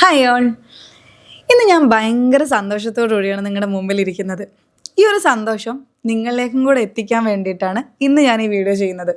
Hi all ഇന്ന് ഞാൻ ഭയങ്കര സന്തോഷത്തോടുകൂടിയാണ് നിങ്ങളുടെ മുമ്പിൽ ഇരിക്കുന്നത് ഈ ഒരു സന്തോഷം നിങ്ങളിലേക്കും കൂടെ എത്തിക്കാൻ വേണ്ടിയിട്ടാണ് ഇന്ന് ഞാൻ ഈ വീഡിയോ ചെയ്യുന്നത്.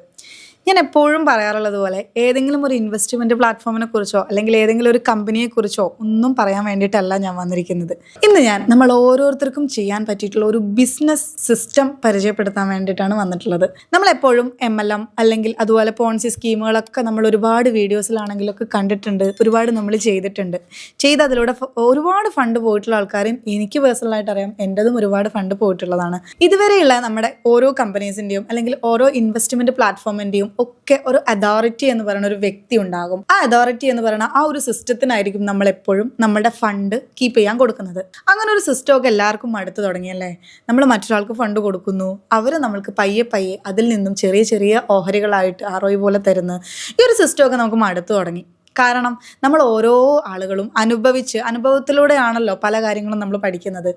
ഞാൻ എപ്പോഴും പറയാറുള്ളത് പോലെ ഏതെങ്കിലും ഒരു ഇൻവെസ്റ്റ്മെന്റ് പ്ലാറ്റ്ഫോമിനെ കുറിച്ചോ അല്ലെങ്കിൽ ഏതെങ്കിലും ഒരു കമ്പനിയെ കുറിച്ചോ ഒന്നും പറയാൻ വേണ്ടിയിട്ടല്ല ഞാൻ വന്നിരിക്കുന്നത്. ഇന്ന് ഞാൻ നമ്മൾ ഓരോരുത്തർക്കും ചെയ്യാൻ പറ്റിയിട്ടുള്ള ഒരു ബിസിനസ് സിസ്റ്റം പരിചയപ്പെടുത്താൻ വേണ്ടിയിട്ടാണ് വന്നിട്ടുള്ളത്. നമ്മളെപ്പോഴും എം എൽ എം അല്ലെങ്കിൽ അതുപോലെ പോൺസി സ്കീമുകളൊക്കെ നമ്മൾ ഒരുപാട് വീഡിയോസിലാണെങ്കിലൊക്കെ കണ്ടിട്ടുണ്ട് ഒരുപാട് നമ്മൾ ചെയ്തിട്ടുണ്ട്. ചെയ്ത് അതിലൂടെ ഒരുപാട് ഫണ്ട് പോയിട്ടുള്ള ആൾക്കാരും എനിക്ക് പേഴ്സണലായിട്ട് അറിയാം എന്റെതും ഒരുപാട് ഫണ്ട് പോയിട്ടുള്ളതാണ്. ഇതുവരെയുള്ള നമ്മുടെ ഓരോ കമ്പനീസിന്റെയും അല്ലെങ്കിൽ ഓരോ ഇൻവെസ്റ്റ്മെന്റ് പ്ലാറ്റ്ഫോമിന്റെയും ഒക്കെ ഒരു അതോറിറ്റി എന്ന് പറയുന്ന ഒരു വ്യക്തി ഉണ്ടാകും. ആ അതോറിറ്റി എന്ന് പറയുന്ന ആ ഒരു സിസ്റ്റത്തിനായിരിക്കും നമ്മൾ എപ്പോഴും നമ്മുടെ ഫണ്ട് കീപ്പ് ചെയ്യാൻ കൊടുക്കുന്നത്. അങ്ങനെ ഒരു സിസ്റ്റം ഒക്കെ എല്ലാവർക്കും അടുത്ത് തുടങ്ങിയല്ലേ നമ്മൾ മറ്റൊരാൾക്ക് ഫണ്ട് കൊടുക്കുന്നു. അവർ നമ്മൾക്ക് പയ്യെ പയ്യെ അതിൽ നിന്നും ചെറിയ ചെറിയ ഓഹരികളായിട്ട് ആറോയി പോലെ തരുന്നു ഈ ഒരു സിസ്റ്റം ഒക്കെ നമുക്ക് മടുത്തു തുടങ്ങി. കാരണം നമ്മൾ ഓരോ ആളുകളും അനുഭവിച്ച് അനുഭവത്തിലൂടെയാണല്ലോ പല കാര്യങ്ങളും നമ്മൾ പഠിക്കുന്നത്.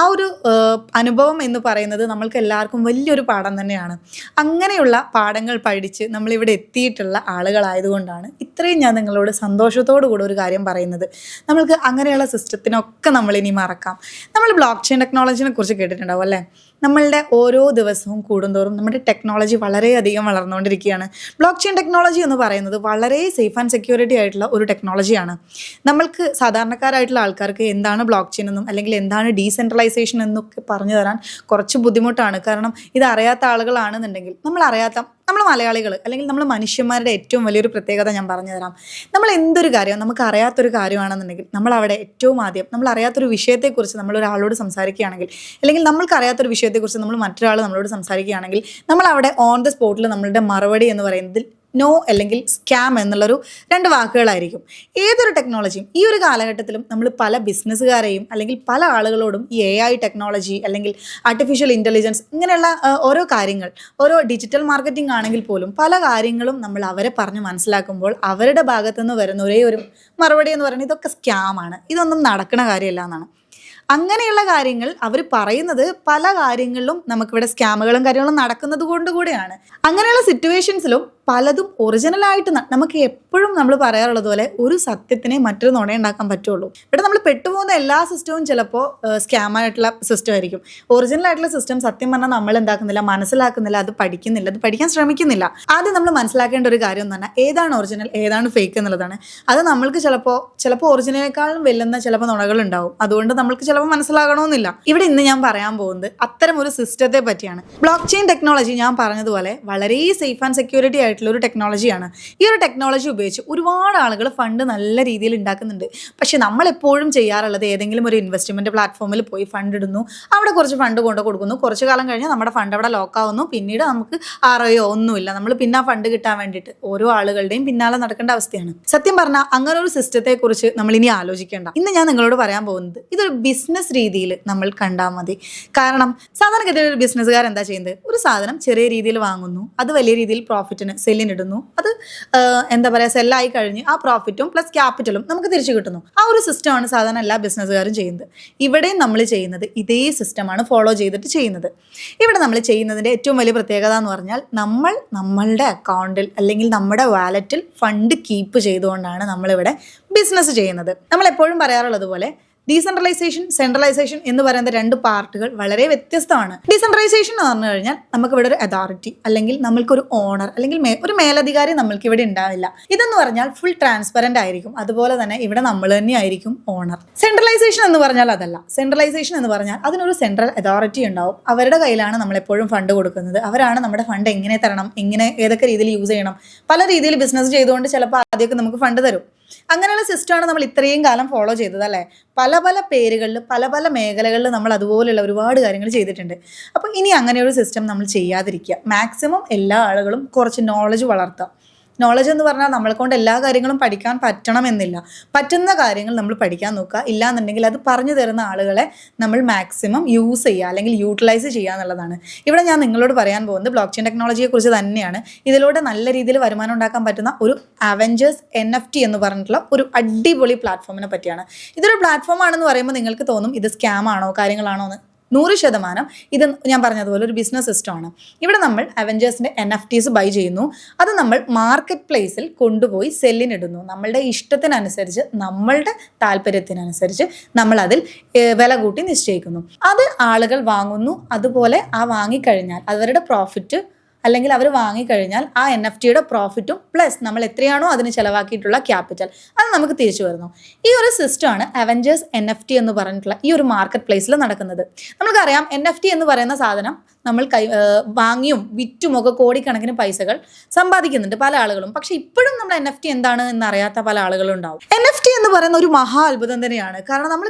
ആ ഒരു അനുഭവം എന്ന് പറയുന്നത് നമ്മൾക്ക് എല്ലാവർക്കും വലിയൊരു പാഠം തന്നെയാണ്. അങ്ങനെയുള്ള പാഠങ്ങൾ പഠിച്ച് നമ്മളിവിടെ എത്തിയിട്ടുള്ള ആളുകളായതുകൊണ്ടാണ് ഇത്രയും ഞാൻ നിങ്ങളോട് സന്തോഷത്തോടു കൂടെ ഒരു കാര്യം പറയുന്നത്. നമ്മൾക്ക് അങ്ങനെയുള്ള സിസ്റ്റത്തിനൊക്കെ നമ്മൾ ഇനി മറക്കാം. നമ്മൾ ബ്ലോക്ക് ചെയിൻ ടെക്നോളജിനെ കുറിച്ച് കേട്ടിട്ടുണ്ടാവും അല്ലേ? നമ്മളുടെ ഓരോ ദിവസവും കൂടുന്തോറും നമ്മുടെ ടെക്നോളജി വളരെയധികം വളർന്നുകൊണ്ടിരിക്കുകയാണ്. ബ്ലോക്ക് ചെയിൻ ടെക്നോളജി എന്ന് പറയുന്നത് വളരെ സേഫ് ആൻഡ് സെക്യൂരിറ്റി ആയിട്ടുള്ള ഒരു ടെക്നോളജിയാണ് നമ്മൾക്ക് സാധാരണക്കാരായിട്ടുള്ള ആൾക്കാർക്ക് എന്താണ് ബ്ലോക്ക് ചെയിൻ എന്നും അല്ലെങ്കിൽ എന്താണ് ഡീസെൻട്രലൈസേഷൻ എന്നൊക്കെ പറഞ്ഞു തരാൻ കുറച്ച് ബുദ്ധിമുട്ടാണ്. കാരണം ഇത് അറിയാത്ത ആളുകളാണെന്നുണ്ടെങ്കിൽ നമ്മൾ അറിയാത്ത നമ്മൾ മലയാളികൾ അല്ലെങ്കിൽ നമ്മൾ മനുഷ്യന്മാരുടെ ഏറ്റവും വലിയൊരു പ്രത്യേകത ഞാൻ പറഞ്ഞു തരാം. നമ്മൾ എന്തൊരു കാര്യം നമുക്ക് അറിയാത്തൊരു കാര്യമാണെന്നുണ്ടെങ്കിൽ നമ്മൾ അവിടെ ഏറ്റവും ആദ്യം നമ്മൾ അറിയാത്തൊരു വിഷയത്തെക്കുറിച്ച് നമ്മൾ ഒരാളോട് സംസാരിക്കുകയാണെങ്കിൽ അല്ലെങ്കിൽ നമ്മൾക്ക് അറിയാത്തൊരു വിഷയത്തെക്കുറിച്ച് നമ്മൾ മറ്റൊരാൾ നമ്മളോട് സംസാരിക്കുകയാണെങ്കിൽ നമ്മൾ അവിടെ ഓൺ ദ സ്പോട്ടിൽ നമ്മളുടെ മറുപടി എന്ന് പറയുന്നത് നോ അല്ലെങ്കിൽ സ്കാം എന്നുള്ളൊരു രണ്ട് വാക്കുകളായിരിക്കും. ഏതൊരു ടെക്നോളജിയും ഈ ഒരു കാലഘട്ടത്തിലും നമ്മൾ പല ബിസിനസ്സുകാരെയും അല്ലെങ്കിൽ പല ആളുകളോടും ഈ എ ഐ ടെക്നോളജി അല്ലെങ്കിൽ ആർട്ടിഫിഷ്യൽ ഇന്റലിജൻസ് ഇങ്ങനെയുള്ള ഓരോ കാര്യങ്ങൾ ഓരോ ഡിജിറ്റൽ മാർക്കറ്റിംഗ് ആണെങ്കിൽ പോലും പല കാര്യങ്ങളും നമ്മൾ അവരെ പറഞ്ഞ് മനസ്സിലാക്കുമ്പോൾ അവരുടെ ഭാഗത്തുനിന്ന് വരുന്ന ഒരേ ഒരു മറുപടി എന്ന് പറയുന്നത് ഇതൊക്കെ സ്കാമാണ് ഇതൊന്നും നടക്കുന്ന കാര്യമല്ല എന്നാണ്. അങ്ങനെയുള്ള കാര്യങ്ങൾ അവർ പറയുന്നത് പല കാര്യങ്ങളിലും നമുക്കിവിടെ സ്കാമുകളും കാര്യങ്ങളും നടക്കുന്നത് കൊണ്ട് കൂടെയാണ്. അങ്ങനെയുള്ള സിറ്റുവേഷൻസിലും പലതും ഒറിജിനലായിട്ട് നമുക്ക് എപ്പോഴും നമ്മൾ പറയാറുള്ളത് പോലെ ഒരു സത്യത്തിനെ മറ്റൊരു നുണ ഉണ്ടാക്കാൻ പറ്റുള്ളൂ. ഇവിടെ നമ്മൾ പെട്ടുപോകുന്ന എല്ലാ സിസ്റ്റവും ചിലപ്പോൾ സ്കാം ആയിട്ടുള്ള സിസ്റ്റം ആയിരിക്കും. ഒറിജിനൽ ആയിട്ടുള്ള സിസ്റ്റം സത്യം പറഞ്ഞാൽ നമ്മൾ എന്താക്കുന്നില്ല മനസ്സിലാക്കുന്നില്ല അത് പഠിക്കുന്നില്ല അത് പഠിക്കാൻ ശ്രമിക്കുന്നില്ല. ആദ്യം നമ്മൾ മനസ്സിലാക്കേണ്ട ഒരു കാര്യം എന്ന് പറഞ്ഞാൽ ഏതാണ് ഒറിജിനൽ ഏതാണ് ഫേക്ക് എന്നുള്ളതാണ്. അത് നമ്മൾക്ക് ചിലപ്പോൾ ചിലപ്പോൾ ഒറിജിനലിനേക്കാളും വെല്ലുന്ന ചിലപ്പോൾ നുണകൾ ഉണ്ടാവും അതുകൊണ്ട് നമ്മൾക്ക് ചിലപ്പോൾ മനസ്സിലാകണമെന്നില്ല ഇവിടെ ഇന്ന് ഞാൻ പറയാൻ പോകുന്നത് അത്തരം ഒരു സിസ്റ്റത്തെ പറ്റിയാണ്. ബ്ലോക്ക് ചെയിൻ ടെക്നോളജി ഞാൻ പറഞ്ഞതുപോലെ വളരെ സേഫ് ആൻഡ് സെക്യൂരിറ്റി ആയിട്ടുള്ള ഒരു ടെക്നോളജിയാണ് ഈ ഒരു ടെക്നോളജി ഉപയോഗിച്ച് ഒരുപാട് ആളുകൾ ഫണ്ട് നല്ല രീതിയിൽ ഉണ്ടാക്കുന്നുണ്ട് പക്ഷെ നമ്മൾ എപ്പോഴും ചെയ്യാറുള്ളത് ഏതെങ്കിലും ഒരു ഇൻവെസ്റ്റ്മെന്റ് പ്ലാറ്റ്ഫോമിൽ പോയി ഫണ്ട് ഇടുന്നു. അവിടെ കുറച്ച് ഫണ്ട് കൊണ്ട് കൊടുക്കുന്നു. കുറച്ച് കാലം കഴിഞ്ഞ് നമ്മുടെ ഫണ്ട് അവിടെ ലോക്ക് ആവുന്നു. പിന്നീട് നമുക്ക് ആറോയോ ഒന്നുമില്ല. നമ്മൾ പിന്നെ ആ ഫണ്ട് കിട്ടാൻ വേണ്ടിയിട്ട് ഓരോ ആളുകളുടെയും പിന്നാലെ നടക്കേണ്ട അവസ്ഥയാണ്. സത്യം പറഞ്ഞാൽ അങ്ങനെ ഒരു സിസ്റ്റത്തെ കുറിച്ച് നമ്മൾ ഇനി ആലോചിക്കേണ്ട. ഇന്ന് ഞാൻ നിങ്ങളോട് പറയാൻ പോകുന്നത് ഇതൊരു ബിസിനസ് രീതിയിൽ നമ്മൾ കണ്ടാൽ മതി. കാരണം സാധാരണഗതിയിൽ ഒരു ബിസിനസ്സുകാർ എന്താ ചെയ്യുന്നത്? ഒരു സാധനം ചെറിയ രീതിയിൽ വാങ്ങുന്നു. അത് വലിയ രീതിയിൽ പ്രോഫിറ്റിന് സെല്ലിനിടുന്നു. അത് എന്താ പറയുക സെല്ലായി കഴിഞ്ഞ് ആ പ്രോഫിറ്റും പ്ലസ് ക്യാപിറ്റലും നമുക്ക് തിരിച്ചു കിട്ടുന്നു. ആ ഒരു സിസ്റ്റമാണ് സാധാരണ എല്ലാ ബിസിനസ്സുകാരും ചെയ്യുന്നത്. ഇവിടെയും നമ്മൾ ചെയ്യുന്നത് ഇതേ സിസ്റ്റമാണ് ഫോളോ ചെയ്തിട്ട് ചെയ്യുന്നത്. ഇവിടെ നമ്മൾ ചെയ്യുന്നതിന്റെ ഏറ്റവും വലിയ പ്രത്യേകത എന്ന് പറഞ്ഞാൽ നമ്മൾ നമ്മളുടെ അക്കൗണ്ടിൽ അല്ലെങ്കിൽ നമ്മുടെ വാലറ്റിൽ ഫണ്ട് കീപ്പ് ചെയ്തുകൊണ്ടാണ് നമ്മളിവിടെ ബിസിനസ് ചെയ്യുന്നത്. നമ്മൾ എപ്പോഴും പറയാറുള്ളത് പോലെ ഡീസെൻട്രലൈസേഷൻ സെൻട്രലൈസേഷൻ എന്ന് പറയുന്ന രണ്ട് പാർട്ടുകൾ വളരെ വ്യത്യസ്തമാണ്. ഡീസെൻട്രലൈസേഷൻ എന്ന് പറഞ്ഞു കഴിഞ്ഞാൽ നമുക്ക് ഇവിടെ ഒരു അതോറിറ്റി അല്ലെങ്കിൽ നമ്മൾക്കൊരു ഓണർ അല്ലെങ്കിൽ ഒരു മേലധികാരി നമ്മൾക്ക് ഇവിടെ ഉണ്ടാവില്ല. ഇതെന്ന് പറഞ്ഞാൽ ഫുൾ ട്രാൻസ്പെറന്റ് ആയിരിക്കും. അതുപോലെ തന്നെ ഇവിടെ നമ്മൾ തന്നെ ആയിരിക്കും ഓണർ സെൻട്രലൈസേഷൻ എന്ന് പറഞ്ഞാൽ അതല്ല. സെൻട്രലൈസേഷൻ എന്ന് പറഞ്ഞാൽ അതിനൊരു സെൻട്രൽ അതോറിറ്റി ഉണ്ടാവും. അവരുടെ കയ്യിലാണ് നമ്മൾ എപ്പോഴും ഫണ്ട് കൊടുക്കുന്നത്. അവരാണ് നമ്മുടെ ഫണ്ട് എങ്ങനെ തരണം എങ്ങനെ ഏതൊക്കെ രീതിയിൽ യൂസ് ചെയ്യണം. പല രീതിയിൽ ബിസിനസ് ചെയ്തുകൊണ്ട് ചിലപ്പോൾ ആദ്യമൊക്കെ നമുക്ക് ഫണ്ട് തരും. അങ്ങനെയുള്ള സിസ്റ്റമാണ് നമ്മൾ ഇത്രയും കാലം ഫോളോ ചെയ്തത് അല്ലേ? പല പല പേരുകളിൽ പല പല മേഖലകളിൽ നമ്മൾ അതുപോലെയുള്ള ഒരുപാട് കാര്യങ്ങൾ ചെയ്തിട്ടുണ്ട്. അപ്പോൾ ഇനി അങ്ങനെ ഒരു സിസ്റ്റം നമ്മൾ ചെയ്യാതിരിക്കുക. മാക്സിമം എല്ലാ ആളുകളും കുറച്ച് നോളജ് വളർത്തുക. നോളജ് എന്ന് പറഞ്ഞാൽ നമ്മളെ കൊണ്ട് എല്ലാ കാര്യങ്ങളും പഠിക്കാൻ പറ്റണമെന്നില്ല. പറ്റുന്ന കാര്യങ്ങൾ നമ്മൾ പഠിക്കാൻ നോക്കുക. ഇല്ലാന്നുണ്ടെങ്കിൽ അത് പറഞ്ഞു തരുന്ന ആളുകളെ നമ്മൾ മാക്സിമം യൂസ് ചെയ്യുക അല്ലെങ്കിൽ യൂട്ടിലൈസ് ചെയ്യുക എന്നുള്ളതാണ്. ഇവിടെ ഞാൻ നിങ്ങളോട് പറയാൻ പോകുന്നത് ബ്ലോക്ക് ചെയിൻ ടെക്നോളജിയെ കുറിച്ച് തന്നെയാണ്. ഇതിലൂടെ നല്ല രീതിയിൽ വരുമാനം ഉണ്ടാക്കാൻ പറ്റുന്ന ഒരു അവഞ്ചേഴ്സ് എൻ എഫ് ടി എന്ന് പറഞ്ഞിട്ടുള്ള ഒരു അടിപൊളി പ്ലാറ്റ്ഫോമിനെ പറ്റിയാണ്. ഇതൊരു പ്ലാറ്റ്ഫോം ആണെന്ന് പറയുമ്പോൾ നിങ്ങൾക്ക് തോന്നും ഇത് സ്കാം ആണോ കാര്യങ്ങളാണോ എന്ന്. നൂറ് ശതമാനം ഇത് ഞാൻ പറഞ്ഞതുപോലെ ഒരു ബിസിനസ് സിസ്റ്റമാണ് ഇവിടെ നമ്മൾ അവഞ്ചേഴ്സിന്റെ എൻ എഫ് ടീസ് ബൈ ചെയ്യുന്നു. അത് നമ്മൾ മാർക്കറ്റ് പ്ലേസിൽ കൊണ്ടുപോയി സെല്ലിനിടുന്നു നമ്മളുടെ ഇഷ്ടത്തിനനുസരിച്ച് നമ്മളുടെ താല്പര്യത്തിനനുസരിച്ച് നമ്മൾ അതിൽ വില കൂട്ടി നിശ്ചയിക്കുന്നു. അത് ആളുകൾ വാങ്ങുന്നു. അതുപോലെ ആ വാങ്ങിക്കഴിഞ്ഞാൽ അവരുടെ പ്രോഫിറ്റ് അല്ലെങ്കിൽ അവർ വാങ്ങിക്കഴിഞ്ഞാൽ ആ എൻ എഫ് ടിയുടെ പ്രോഫിറ്റും പ്ലസ് നമ്മൾ എത്രയാണോ അതിന് ചിലവാക്കിയിട്ടുള്ള ക്യാപിറ്റൽ അത് നമുക്ക് തിരിച്ചു വരുന്നു. ഈ ഒരു സിസ്റ്റമാണ് അവഞ്ചേഴ്സ് എൻ എഫ് ടി എന്ന് പറഞ്ഞിട്ടുള്ള ഈ ഒരു മാർക്കറ്റ് പ്ലേസിൽ നടക്കുന്നത്. നമുക്കറിയാം എൻ എഫ് ടി എന്ന് പറയുന്ന സാധനം നമ്മൾ കൈ വാങ്ങിയും വിറ്റുമൊക്കെ കോടിക്കണക്കിന് പൈസകൾ സമ്പാദിക്കുന്നുണ്ട് പല ആളുകളും. പക്ഷെ ഇപ്പോഴും നമ്മൾ എൻ എഫ് ടി എന്താണ് എന്നറിയാത്ത പല ആളുകളും ഉണ്ടാവും. എൻ എഫ് ടി എന്ന് പറയുന്ന ഒരു മഹാ അത്ഭുതം തന്നെയാണ്. കാരണം നമ്മൾ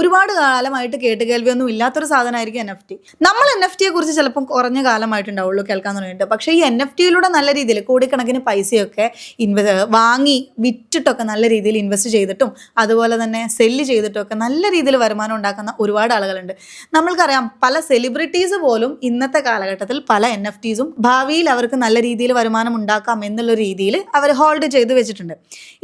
ഒരുപാട് കാലമായിട്ട് കേട്ട് കേൾവിയൊന്നും ഇല്ലാത്തൊരു സാധനമായിരിക്കും എൻ എഫ് ടി നമ്മൾ എൻ എഫ് ടിയെ കുറിച്ച് ചിലപ്പം കുറഞ്ഞ കാലമായിട്ടുണ്ടാവുള്ളൂ കേൾക്കാൻ തുടങ്ങിയിട്ട്. പക്ഷേ ഈ എൻ എഫ് ടിയിലൂടെ നല്ല രീതിയിൽ കോടിക്കണക്കിന് പൈസയൊക്കെ ഇൻവെ വാങ്ങി വിറ്റിട്ടൊക്കെ നല്ല രീതിയിൽ ഇൻവെസ്റ്റ് ചെയ്തിട്ടും അതുപോലെ തന്നെ സെല്ല് ചെയ്തിട്ടൊക്കെ നല്ല രീതിയിൽ വരുമാനം ഉണ്ടാക്കുന്ന ഒരുപാട് ആളുകളുണ്ട്. നമ്മൾക്കറിയാം പല സെലിബ്രിറ്റീസ് പോലും ഇന്നത്തെ കാലഘട്ടത്തിൽ പല എൻ എഫ് ടീസും ഭാവിയിൽ അവർക്ക് നല്ല രീതിയിൽ വരുമാനം ഉണ്ടാക്കാം എന്നുള്ള രീതിയിൽ അവർ ഹോൾഡ് ചെയ്ത് വെച്ചിട്ടുണ്ട്.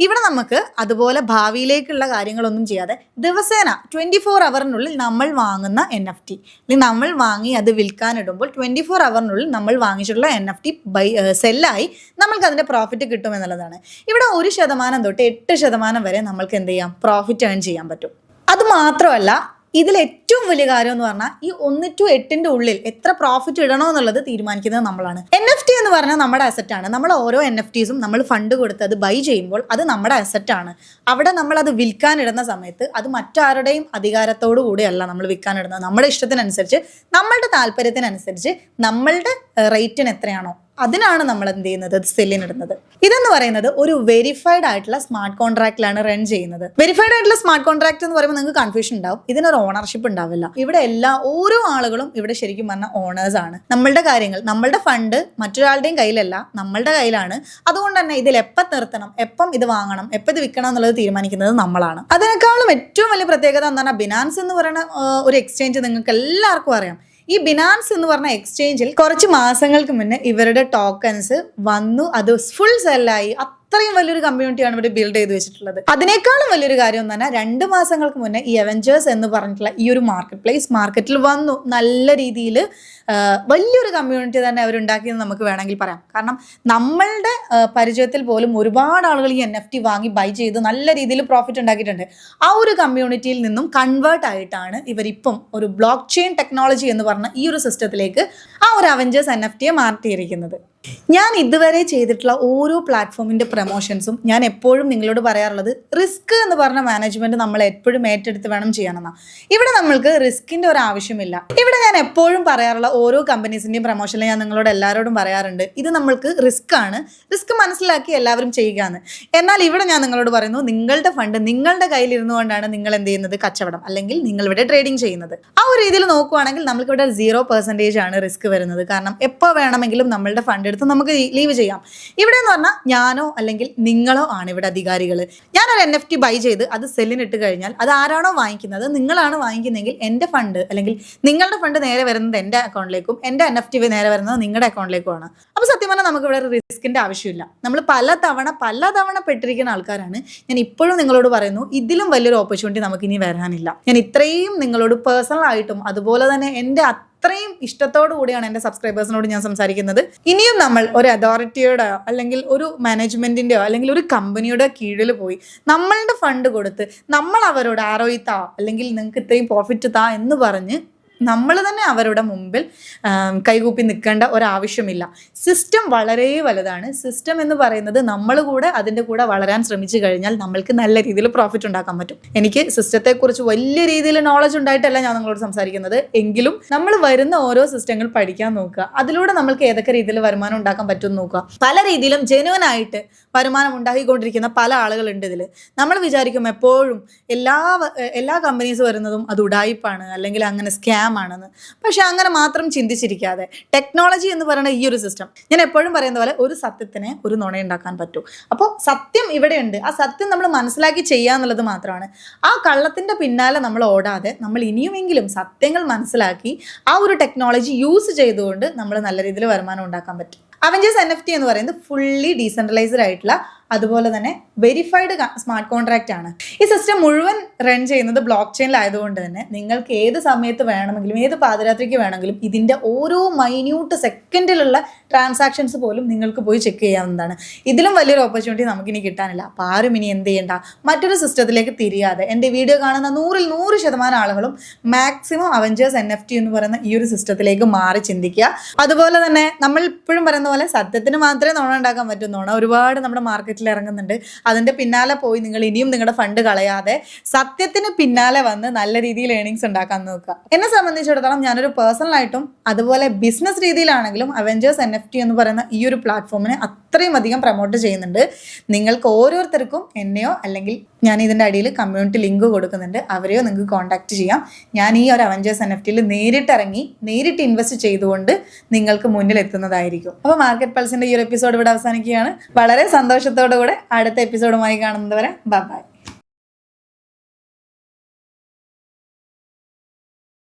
ഇവിടെ നമുക്ക് അതുപോലെ ഭാവിയിലേക്കുള്ള കാര്യങ്ങളൊന്നും ചെയ്യാതെ ദിവസേന ട്വന്റി ഫോർ അവറിനുള്ളിൽ നമ്മൾ വാങ്ങുന്ന എൻ എഫ് ടി അല്ലെങ്കിൽ നമ്മൾ വാങ്ങി അത് വിൽക്കാനിടുമ്പോൾ ട്വന്റി ഫോർ അവറിനുള്ളിൽ നമ്മൾ വാങ്ങിച്ചിട്ടുള്ള എൻ എഫ് ടി ബൈ സെല്ലായി നമ്മൾക്ക് അതിന്റെ പ്രോഫിറ്റ് കിട്ടും എന്നുള്ളതാണ്. ഇവിടെ ഒരു ശതമാനം തൊട്ട് എട്ട് ശതമാനം വരെ നമ്മൾക്ക് എന്ത് ചെയ്യാം? പ്രോഫിറ്റ് ഏൺ ചെയ്യാൻ പറ്റും. അത് മാത്രമല്ല ഇതിൽ ഏറ്റവും വലിയ കാര്യം എന്ന് പറഞ്ഞാൽ ഈ ഒന്ന് ടു എട്ടിന്റെ ഉള്ളിൽ എത്ര പ്രോഫിറ്റ് ഇടണോ എന്നുള്ളത് തീരുമാനിക്കുന്നത് നമ്മളാണ്. എൻ എഫ് ടി എന്ന് പറഞ്ഞാൽ നമ്മുടെ അസറ്റ് ആണ്. നമ്മൾ ഓരോ എൻ എഫ് ടീസും നമ്മൾ ഫണ്ട് കൊടുത്ത് അത് ബൈ ചെയ്യുമ്പോൾ അത് നമ്മുടെ അസറ്റ് ആണ്. അവിടെ നമ്മൾ അത് വിൽക്കാനിടുന്ന സമയത്ത് അത് മറ്റാരുടെയും അധികാരത്തോടു കൂടിയല്ല നമ്മൾ വിൽക്കാനിടുന്നത് നമ്മുടെ ഇഷ്ടത്തിനനുസരിച്ച് നമ്മളുടെ താല്പര്യത്തിനനുസരിച്ച് നമ്മളുടെ റേറ്റിന് എത്രയാണോ അതിനാണ് നമ്മൾ എന്ത് ചെയ്യുന്നത്? സെല്ലിനിടുന്നത് ഇതെന്ന് പറയുന്നത് ഒരു വെരിഫൈഡ് ആയിട്ടുള്ള സ്മാർട്ട് കോൺട്രാക്റ്റിലാണ് റൺ ചെയ്യുന്നത്. വെരിഫൈഡ് ആയിട്ടുള്ള സ്മാർട്ട് കോൺട്രാക്ട് എന്ന് പറയുമ്പോൾ നിങ്ങൾക്ക് കൺഫ്യൂഷൻ ഉണ്ടാവും. ഇതിനൊരു ഓണർഷിപ്പ് ഉണ്ടാവില്ല. ഇവിടെ എല്ലാ ഓരോ ആളുകളും ഇവിടെ ശരിക്കും പറഞ്ഞ ഓണേഴ്സ് ആണ്. നമ്മളുടെ കാര്യങ്ങൾ നമ്മളുടെ ഫണ്ട് മറ്റൊരാളുടെയും കയ്യിലല്ല നമ്മളുടെ കയ്യിലാണ്. അതുകൊണ്ട് തന്നെ ഇതിൽ എപ്പം നിർത്തണം എപ്പം ഇത് വാങ്ങണം എപ്പം ഇത് വിൽക്കണം എന്നുള്ളത് തീരുമാനിക്കുന്നത് നമ്മളാണ്. അതിനേക്കാളും ഏറ്റവും വലിയ പ്രത്യേകത എന്താണ് ബിനാൻസ് എന്ന് പറയുന്ന ഒരു എക്സ്ചേഞ്ച് നിങ്ങൾക്ക് എല്ലാവർക്കും അറിയാം. ഈ ബിനാൻസ് എന്ന് പറഞ്ഞ എക്സ്ചേഞ്ചിൽ കുറച്ച് മാസങ്ങൾക്ക് മുന്നേ ഇവരുടെ ടോക്കൺസ് വന്നു. അത് ഫുൾ സെല്ലായി അത്രയും വലിയൊരു കമ്മ്യൂണിറ്റിയാണ് ഇവിടെ ബിൽഡ് ചെയ്ത് വെച്ചിട്ടുള്ളത്. അതിനേക്കാളും വലിയൊരു കാര്യം എന്ന് പറഞ്ഞാൽ രണ്ട് മാസങ്ങൾക്ക് മുന്നേ ഈ അവഞ്ചേഴ്സ് എന്ന് പറഞ്ഞിട്ടുള്ള ഈ ഒരു മാർക്കറ്റ് പ്ലേസ് മാർക്കറ്റിൽ വന്നു. നല്ല രീതിയിൽ വലിയൊരു കമ്മ്യൂണിറ്റി തന്നെ അവരുണ്ടാക്കിയെന്ന് നമുക്ക് വേണമെങ്കിൽ പറയാം. കാരണം നമ്മളുടെ പരിചയത്തിൽ പോലും ഒരുപാട് ആളുകൾ ഈ എൻ എഫ് ടി വാങ്ങി ബൈ ചെയ്ത് നല്ല രീതിയിൽ പ്രോഫിറ്റ് ഉണ്ടാക്കിയിട്ടുണ്ട്. ആ ഒരു കമ്മ്യൂണിറ്റിയിൽ നിന്നും കൺവേർട്ട് ആയിട്ടാണ് ഇവരിപ്പം ഒരു ബ്ലോക്ക് ചെയിൻ ടെക്നോളജി എന്ന് പറഞ്ഞ ഈ ഒരു സിസ്റ്റത്തിലേക്ക് ആ ഒരു അവഞ്ചേഴ്സ് എൻ എഫ് ടിയെ മാറ്റിയിരിക്കുന്നത്. ഞാൻ ഇതുവരെ ചെയ്തിട്ടുള്ള ഓരോ പ്ലാറ്റ്ഫോമിന്റെ പ്രൊമോഷൻസും ഞാൻ എപ്പോഴും നിങ്ങളോട് പറയാറുള്ളത് റിസ്ക് എന്ന് പറഞ്ഞ മാനേജ്മെന്റ് നമ്മൾ എപ്പോഴും ഏറ്റെടുത്ത് വേണം ചെയ്യണമെന്നാണ് ഇവിടെ നമ്മൾക്ക് റിസ്കിന്റെ ഒരു ആവശ്യമില്ല. ഇവിടെ ഞാൻ എപ്പോഴും പറയാറുള്ള ഓരോ കമ്പനീസിന്റെയും പ്രൊമോഷനിൽ ഞാൻ നിങ്ങളോട് എല്ലാവരോടും പറയാറുണ്ട്. ഇത് നമ്മൾക്ക് റിസ്ക് ആണ്. റിസ്ക് മനസ്സിലാക്കി എല്ലാവരും ചെയ്യുക എന്ന് എന്നാൽ ഇവിടെ ഞാൻ നിങ്ങളോട് പറയുന്നു നിങ്ങളുടെ ഫണ്ട് നിങ്ങളുടെ കയ്യിൽ ഇരുന്നുകൊണ്ടാണ് നിങ്ങൾ എന്ത് ചെയ്യുന്നത്? കച്ചവടം. അല്ലെങ്കിൽ നിങ്ങൾ ഇവിടെ ട്രേഡിംഗ് ചെയ്യുന്നത്. ആ ഒരു രീതിയിൽ നോക്കുവാണെങ്കിൽ നമുക്കിവിടെ സീറോ പെർസെന്റേജ് ആണ് റിസ്ക് വരുന്നത്. കാരണം എപ്പോൾ വേണമെങ്കിലും നമ്മളുടെ ഫണ്ട് എടുത്ത് നമുക്ക് ലീവ് ചെയ്യാം. ഇവിടെ എന്ന് പറഞ്ഞാൽ ഞാനോ അല്ലെങ്കിൽ നിങ്ങളോ ആണ് ഇവിടെ അധികാരികൾ ഞാനൊരു എൻ എഫ് ടി ബൈ ചെയ്ത് അത് സെല്ലിനിട്ട് കഴിഞ്ഞാൽ അത് ആരാണോ വാങ്ങിക്കുന്നത്? നിങ്ങളാണ് വാങ്ങിക്കുന്നതെങ്കിൽ എന്റെ ഫണ്ട് അല്ലെങ്കിൽ നിങ്ങളുടെ ഫണ്ട് നേരെ വരുന്നത് എന്റെ അക്കൗണ്ടിലേക്കും എന്റെ എൻ എഫ് ടി നേരെ വരുന്നത് നിങ്ങളുടെ അക്കൗണ്ടിലേക്കുമാണ് അപ്പോൾ സത്യം പറഞ്ഞാൽ നമുക്ക് ഇവിടെ റിസ്കിന്റെ ആവശ്യമില്ല. നമ്മൾ പല തവണ പല തവണ പെട്ടിരിക്കുന്ന ആൾക്കാരാണ്. ഞാൻ ഇപ്പോഴും നിങ്ങളോട് പറയുന്നു ഇതിലും വലിയൊരു ഓപ്പർച്യൂണിറ്റി നമുക്ക് ഇനി വരാനില്ല. ഞാൻ ഇത്രയും നിങ്ങളോട് പേഴ്സണൽ ആയിട്ടും അതുപോലെ തന്നെ എന്റെ അത്രയും ഇഷ്ടത്തോടു കൂടിയാണ് എന്റെ സബ്സ്ക്രൈബേഴ്സിനോട് ഞാൻ സംസാരിക്കുന്നത്. ഇനിയും നമ്മൾ ഒരു അതോറിറ്റിയുടെയോ അല്ലെങ്കിൽ ഒരു മാനേജ്മെന്റിന്റെയോ അല്ലെങ്കിൽ ഒരു കമ്പനിയുടെ കീഴിൽ പോയി നമ്മളുടെ ഫണ്ട് കൊടുത്ത് നമ്മൾ അവരോട് ആരോയിത്താ അല്ലെങ്കിൽ നിങ്ങൾക്ക് ഇത്രയും പ്രോഫിറ്റ് താ എന്ന് പറഞ്ഞ് നമ്മൾ തന്നെ അവരുടെ മുമ്പിൽ കൈകൂപ്പി നിൽക്കേണ്ട ഒരാവശ്യമില്ല. സിസ്റ്റം വളരെ വലുതാണ്. സിസ്റ്റം എന്ന് പറയുന്നത് നമ്മൾ കൂടെ അതിന്റെ കൂടെ വളരാൻ ശ്രമിച്ചു കഴിഞ്ഞാൽ നമ്മൾക്ക് നല്ല രീതിയിൽ പ്രോഫിറ്റ് ഉണ്ടാക്കാൻ പറ്റും. എനിക്ക് സിസ്റ്റത്തെക്കുറിച്ച് വലിയ രീതിയിൽ നോളജ് ഉണ്ടായിട്ടല്ല ഞാൻ നിങ്ങളോട് സംസാരിക്കുന്നത്. എങ്കിലും നമ്മൾ വരുന്ന ഓരോ സിസ്റ്റങ്ങൾ പഠിക്കാൻ നോക്കുക. അതിലൂടെ നമ്മൾക്ക് ഏതൊക്കെ രീതിയിൽ വരുമാനം ഉണ്ടാക്കാൻ പറ്റും നോക്കുക. പല രീതിയിലും ജെനുവൻ ആയിട്ട് വരുമാനം ഉണ്ടാക്കിക്കൊണ്ടിരിക്കുന്ന പല ആളുകളുണ്ട് ഇതിൽ നമ്മൾ വിചാരിക്കും എപ്പോഴും എല്ലാ എല്ലാ കമ്പനീസ് വരുന്നതും അത് ഉടായിപ്പാണ്. അല്ലെങ്കിൽ അങ്ങനെ സ്കാം ആണെന്ന് പക്ഷെ അങ്ങനെ മാത്രം ചിന്തിച്ചിരിക്കാതെ ടെക്നോളജി എന്ന് പറയുന്ന ഈ ഒരു സിസ്റ്റം ഞാൻ എപ്പോഴും പറയുന്ന പോലെ ഒരു സത്യത്തിനെ ഒരു നുണയുണ്ടാക്കാൻ പറ്റൂ. അപ്പോൾ സത്യം ഇവിടെയുണ്ട്. ആ സത്യം നമ്മൾ മനസ്സിലാക്കി ചെയ്യുക എന്നുള്ളത് മാത്രമാണ്. ആ കള്ളത്തിന്റെ പിന്നാലെ നമ്മൾ ഓടാതെ നമ്മൾ ഇനിയുമെങ്കിലും സത്യങ്ങൾ മനസ്സിലാക്കി ആ ഒരു ടെക്നോളജി യൂസ് ചെയ്തുകൊണ്ട് നമ്മൾ നല്ല രീതിയിൽ വരുമാനം ഉണ്ടാക്കാൻ പറ്റും. അവഞ്ചേഴ്സ് എൻ എഫ് ടി എന്ന് പറയുന്നത് ഫുള്ളി ഡീസെൻട്രലൈസ്ഡ് ആയിട്ടുള്ള അതുപോലെ തന്നെ വെരിഫൈഡ് സ്മാർട്ട് കോൺട്രാക്റ്റ് ആണ്. ഈ സിസ്റ്റം മുഴുവൻ റൺ ചെയ്യുന്നത് ബ്ലോക്ക് ചെയിനിലായതുകൊണ്ട് തന്നെ നിങ്ങൾക്ക് ഏത് സമയത്ത് വേണമെങ്കിലും ഏത് പാതിരാത്രിക്ക് വേണമെങ്കിലും ഇതിന്റെ ഓരോ മൈന്യൂട്ട് സെക്കൻഡിലുള്ള ട്രാൻസാക്ഷൻസ് പോലും നിങ്ങൾക്ക് പോയി ചെക്ക് ചെയ്യാവുന്നതാണ്. ഇതിലും വലിയൊരു ഓപ്പർച്യൂണിറ്റി നമുക്കിനി കിട്ടാനില്ല. അപ്പോൾ ആരും ഇനി എന്ത് ചെയ്യണ്ട. മറ്റൊരു സിസ്റ്റത്തിലേക്ക് തിരിയാതെ എന്റെ വീഡിയോ കാണുന്ന നൂറിൽ നൂറ് ശതമാനം ആളുകളും maximum Avengers N F T എന്ന് പറയുന്ന ഈ ഒരു സിസ്റ്റത്തിലേക്ക് മാറി ചിന്തിക്കുക. അതുപോലെ തന്നെ നമ്മൾ ഇപ്പോഴും പറയുന്ന പോലെ സത്യത്തിന് മാത്രമേ നുണ ഉണ്ടാക്കാൻ ഒരുപാട് നമ്മുടെ മാർക്കറ്റിൽ ഇറങ്ങുന്നുണ്ട് അതിന്റെ പിന്നാലെ പോയി നിങ്ങൾ ഇനിയും നിങ്ങളുടെ ഫണ്ട് കളയാതെ സത്യത്തിന് പിന്നാലെ വന്ന് നല്ല രീതിയിൽ ഏണിങ്സ് ഉണ്ടാക്കാൻ നോക്കുക. എന്നെ സംബന്ധിച്ചിടത്തോളം ഞാനൊരു പേഴ്സണലായിട്ടും അതുപോലെ ബിസിനസ് രീതിയിലാണെങ്കിലും അവഞ്ചേഴ്സ് എൻ എഫ് ടി എന്ന് പറയുന്ന ഈ ഒരു പ്ലാറ്റ്ഫോമിനെ അത്രയും അധികം പ്രൊമോട്ട് ചെയ്യുന്നുണ്ട്. നിങ്ങൾക്ക് ഓരോരുത്തർക്കും എന്നെയോ അല്ലെങ്കിൽ ഞാൻ ഇതിന്റെ അടിയിൽ കമ്മ്യൂണിറ്റി ലിങ്ക് കൊടുക്കുന്നുണ്ട്. അവരെയോ നിങ്ങൾക്ക് കോൺടാക്ട് ചെയ്യാം. ഞാൻ ഈ ഒരു അവഞ്ചേഴ്സ് എൻ എഫ് ടിയിൽ നേരിട്ട് ഇറങ്ങി നേരിട്ട് ഇൻവെസ്റ്റ് ചെയ്തുകൊണ്ട് നിങ്ങൾക്ക് മുന്നിൽ എത്തുന്നതായിരിക്കും അപ്പോൾ മാർക്കറ്റ് പൾസിന്റെ ഈ ഒരു എപ്പിസോഡ് ഇവിടെ അവസാനിക്കുകയാണ്. വളരെ സന്തോഷത്തോടു കൂടെ അടുത്ത എപ്പിസോഡുമായി കാണുന്നത് വരെ ബൈ.